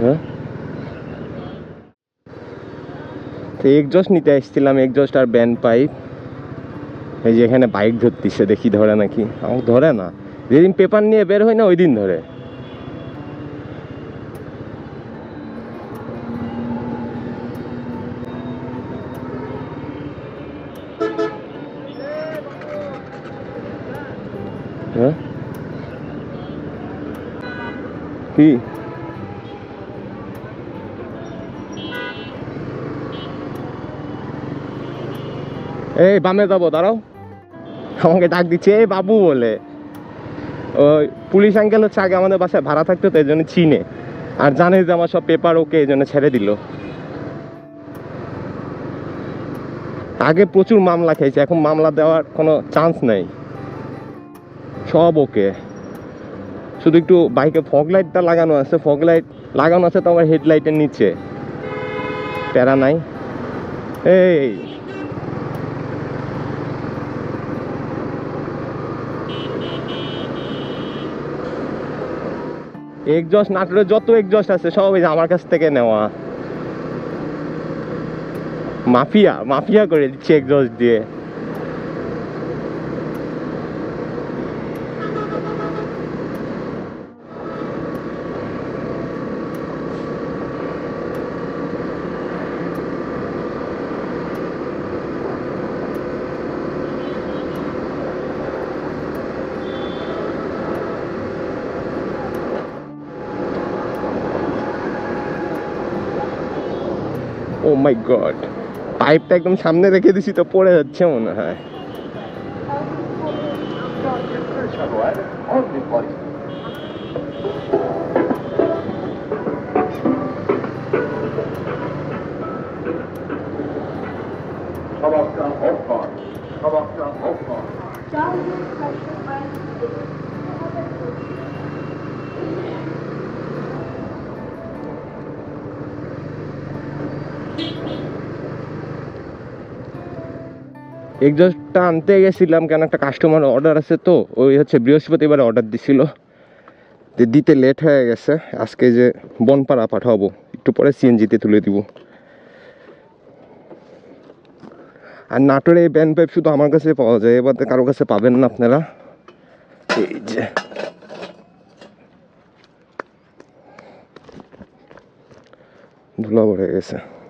হ্যাঁ? তো একজস্ট নিতে এসেছিলাম একজস্ট আর ব্যান্ড পাইপ এই যে এখানে বাইক ধরতিছে, দেখি ধরে নাকি? আমার ধরে না। যেদিন পেপার নিয়ে বের হয় না, ওই দিন ধরে। হ্যাঁ? কি? এই বামে যাব, দাঁড়াও। আমাকে ডাক দিচ্ছে, এই বাবু বলে। ওই পুলিশ আঙ্কেল হচ্ছে আগে আমাদের বাসায় ভাড়া থাকতো, তো এই জন্য চিনে। আর জানে যে আমার সব পেপার ওকে এই জন্য ছেড়ে দিল। আগে প্রচুর মামলা খেয়েছে, এখন মামলা দেওয়ার কোনো চান্স নেই। সব ওকে। শুধু একটু বাইকে ফগ লাইটটা লাগানো আছে ফগ লাইট লাগানো আছে, তো আমার হেডলাইটের নিচে। প্যারা নাই। এই এক্সজস্ট নাটোরের যত এক্সজস্ট আছে সব এই যে আমার কাছ থেকে নেওয়া। মাফিয়া মাফিয়া করে দিচ্ছে এক্সজস্ট দিয়ে। ও মাই গড পাইপটা একদম সামনে রেখে দিছি তো পড়ে যাচ্ছে মনে হয়. এক্সজস্টটা আনতে গেছিলাম কেন? একটা কাস্টমার অর্ডার আছে তো, ওই হচ্ছে বৃহস্পতিবার অর্ডার দিছিল। যে দিতে লেট হয়ে গেছে, আজকে যে বনপাড়া পাঠাবো, একটু পরে সিএনজিতে তুলে দিব। আর নাটোরে এই ব্যান্ড পাইপ শুধু আমার কাছে পাওয়া যায়, এবার কারও কাছে পাবেন না আপনারা। এই যে। ধুলা ভরে গেছে।